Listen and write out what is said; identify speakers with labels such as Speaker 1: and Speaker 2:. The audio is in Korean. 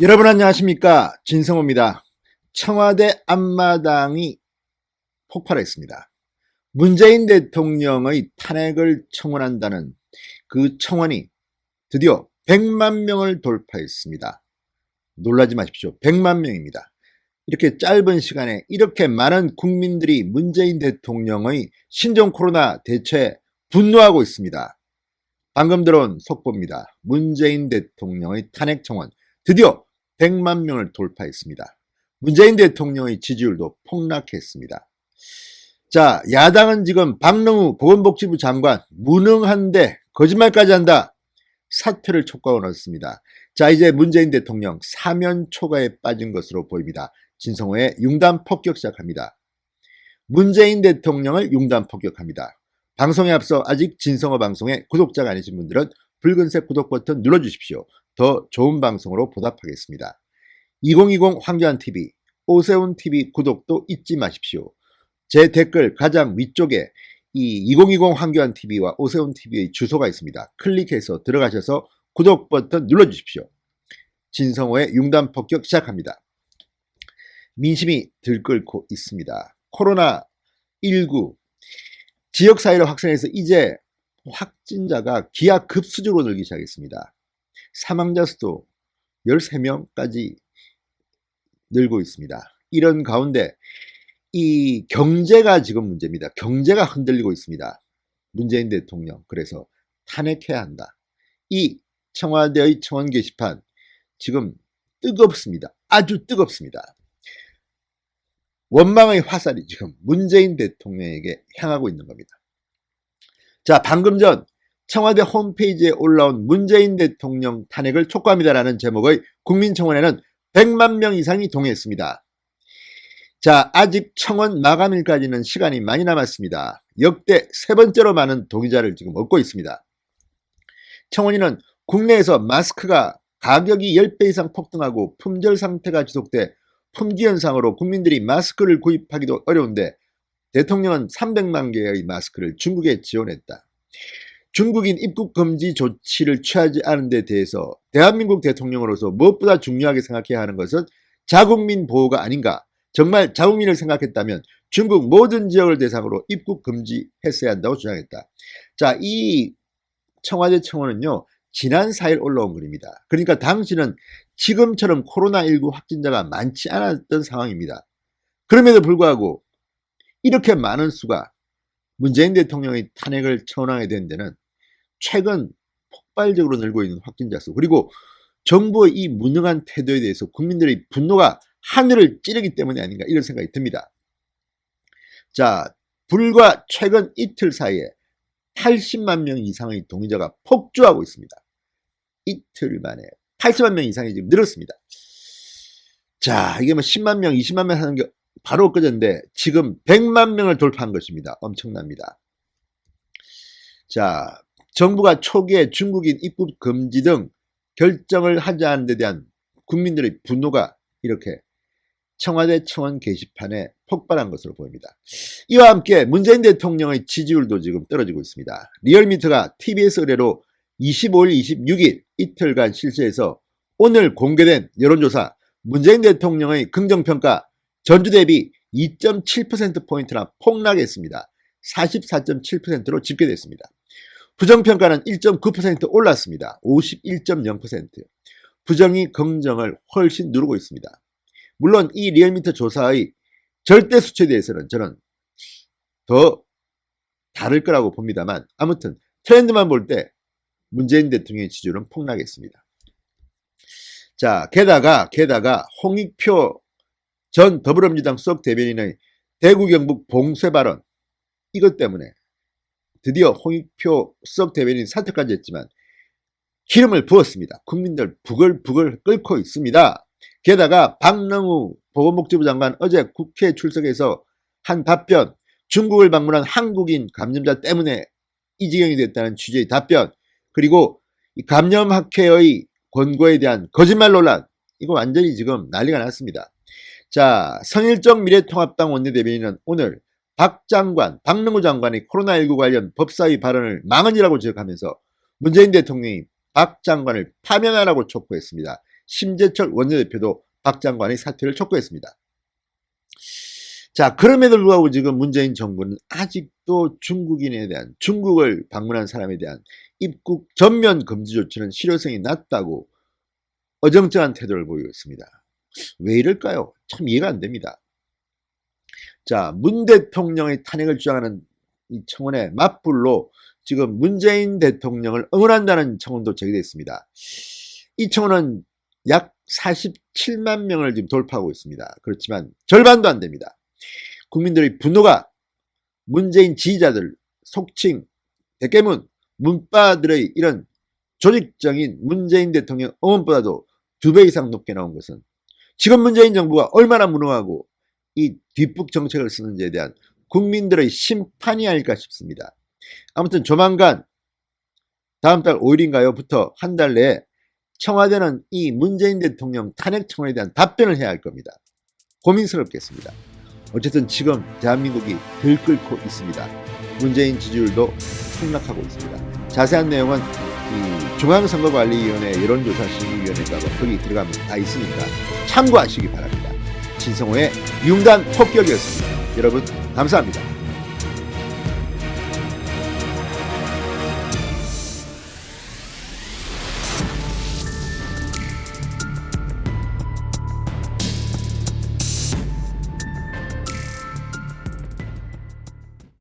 Speaker 1: 여러분 안녕하십니까 진성호입니다. 청와대 앞마당이 폭발했습니다. 문재인 대통령의 탄핵을 청원한다는 그 청원이 드디어 100만 명을 돌파했습니다. 놀라지 마십시오. 100만 명입니다. 이렇게 짧은 시간에 이렇게 많은 국민들이 문재인 대통령의 신종 코로나 대처에 분노하고 있습니다. 방금 들어온 속보입니다. 문재인 대통령의 탄핵 청원 드디어 100만 명을 돌파했습니다. 문재인 대통령의 지지율도 폭락했습니다. 자, 야당은 지금 박능우 보건복지부 장관 무능한데 거짓말까지 한다. 사퇴를 촉구하고 나왔습니다. 자, 이제 문재인 대통령 사면 초과에 빠진 것으로 보입니다. 진성호의 융단 폭격 시작합니다. 문재인 대통령을 융단 폭격합니다. 방송에 앞서 아직 진성호 방송의 구독자가 아니신 분들은 붉은색 구독 버튼 눌러주십시오. 더 좋은 방송으로 보답하겠습니다. 2020 황교안TV, 오세훈TV 구독도 잊지 마십시오. 제 댓글 가장 위쪽에 이 2020 황교안TV와 오세훈TV의 주소가 있습니다. 클릭해서 들어가셔서 구독 버튼 눌러주십시오. 진성호의 융단 폭격 시작합니다. 민심이 들끓고 있습니다. 코로나19 지역사회로 확산해서 이제 확진자가 기하급수적으로 늘기 시작했습니다. 사망자 수도 13명까지 늘고 있습니다. 이런 가운데 이 경제가 지금 문제입니다. 경제가 흔들리고 있습니다. 문재인 대통령 그래서 탄핵해야 한다. 이 청와대의 청원 게시판 지금 뜨겁습니다. 아주 뜨겁습니다. 원망의 화살이 지금 문재인 대통령에게 향하고 있는 겁니다. 자, 방금 전 청와대 홈페이지에 올라온 문재인 대통령 탄핵을 촉구합니다라는 제목의 국민청원에는 100만 명 이상이 동의했습니다. 자, 아직 청원 마감일까지는 시간이 많이 남았습니다. 역대 세 번째로 많은 동의자를 지금 얻고 있습니다. 청원인은 국내에서 마스크가 가격이 10배 이상 폭등하고 품절 상태가 지속돼 품귀 현상으로 국민들이 마스크를 구입하기도 어려운데 대통령은 300만 개의 마스크를 중국에 지원했다. 중국인 입국 금지 조치를 취하지 않은 데 대해서 대한민국 대통령으로서 무엇보다 중요하게 생각해야 하는 것은 자국민 보호가 아닌가. 정말 자국민을 생각했다면 중국 모든 지역을 대상으로 입국 금지했어야 한다고 주장했다. 자, 이 청와대 청원은요, 지난 4일 올라온 글입니다. 그러니까 당시는 지금처럼 코로나19 확진자가 많지 않았던 상황입니다. 그럼에도 불구하고 이렇게 많은 수가 문재인 대통령의 탄핵을 청원하게 된 데는 최근 폭발적으로 늘고 있는 확진자 수 그리고 정부의 이 무능한 태도에 대해서 국민들의 분노가 하늘을 찌르기 때문이 아닌가 이런 생각이 듭니다. 자, 불과 최근 이틀 사이에 80만 명 이상의 동의자가 폭주하고 있습니다. 이틀 만에 80만 명 이상이 지금 늘었습니다. 자, 이게 뭐 10만 명, 20만 명 하는 게 바로 엊그제인데 지금 100만 명을 돌파한 것입니다. 엄청납니다. 자, 정부가 초기에 중국인 입국 금지 등 결정을 하지 않은 데 대한 국민들의 분노가 이렇게 청와대 청원 게시판에 폭발한 것으로 보입니다. 이와 함께 문재인 대통령의 지지율도 지금 떨어지고 있습니다. 리얼미터가 TBS 의뢰로 25일, 26일 이틀간 실시해서 오늘 공개된 여론조사 문재인 대통령의 긍정평가 전주 대비 2.7%포인트나 폭락했습니다. 44.7%로 집계됐습니다. 부정평가는 1.9% 올랐습니다. 51.0%. 부정이 긍정을 훨씬 누르고 있습니다. 물론 이 리얼미터 조사의 절대 수치에 대해서는 저는 더 다를 거라고 봅니다만 아무튼 트렌드만 볼 때 문재인 대통령의 지지율은 폭락했습니다. 자, 게다가 게다가 홍익표 전 더불어민주당 수석 대변인의 대구 경북 봉쇄 발언 이것 때문에 드디어 홍익표 수석 대변인 사퇴까지 했지만 기름을 부었습니다. 국민들 부글부글 끓고 있습니다. 게다가 박능우 보건복지부 장관 어제 국회 출석해서 한 답변 중국을 방문한 한국인 감염자 때문에 이 지경이 됐다는 취지의 답변 그리고 감염학회의 권고에 대한 거짓말 논란 이거 완전히 지금 난리가 났습니다. 자 성일정 미래통합당 원내대변인은 오늘 박 장관, 박능우 장관이 코로나19 관련 법사위 발언을 망언이라고 지적하면서 문재인 대통령이 박 장관을 파면하라고 촉구했습니다. 심재철 원내대표도 박 장관의 사퇴를 촉구했습니다. 자, 그럼에도 불구하고 지금 문재인 정부는 아직도 중국인에 대한, 중국을 방문한 사람에 대한 입국 전면 금지 조치는 실효성이 낮다고 어정쩡한 태도를 보이고 있습니다. 왜 이럴까요? 참 이해가 안 됩니다. 자, 문 대통령의 탄핵을 주장하는 이 청원의 맞불로 지금 문재인 대통령을 응원한다는 청원도 제기됐습니다. 이 청원은 약 47만 명을 지금 돌파하고 있습니다. 그렇지만 절반도 안 됩니다. 국민들의 분노가 문재인 지지자들, 속칭, 대깨문, 문바들의 이런 조직적인 문재인 대통령 응원보다도 두 배 이상 높게 나온 것은 지금 문재인 정부가 얼마나 무능하고 이 뒷북 정책을 쓰는지에 대한 국민들의 심판이 아닐까 싶습니다. 아무튼 조만간 다음 달 5일인가요?부터 한 달 내에 청와대는 이 문재인 대통령 탄핵 청원에 대한 답변을 해야 할 겁니다. 고민스럽겠습니다. 어쨌든 지금 대한민국이 들끓고 있습니다. 문재인 지지율도 폭락하고 있습니다. 자세한 내용은 이 중앙선거관리위원회 여론조사심의위원회가 거기 들어가면 다 있으니까 참고하시기 바랍니다. 진성호의 융단 폭격이었습니다. 여러분 감사합니다.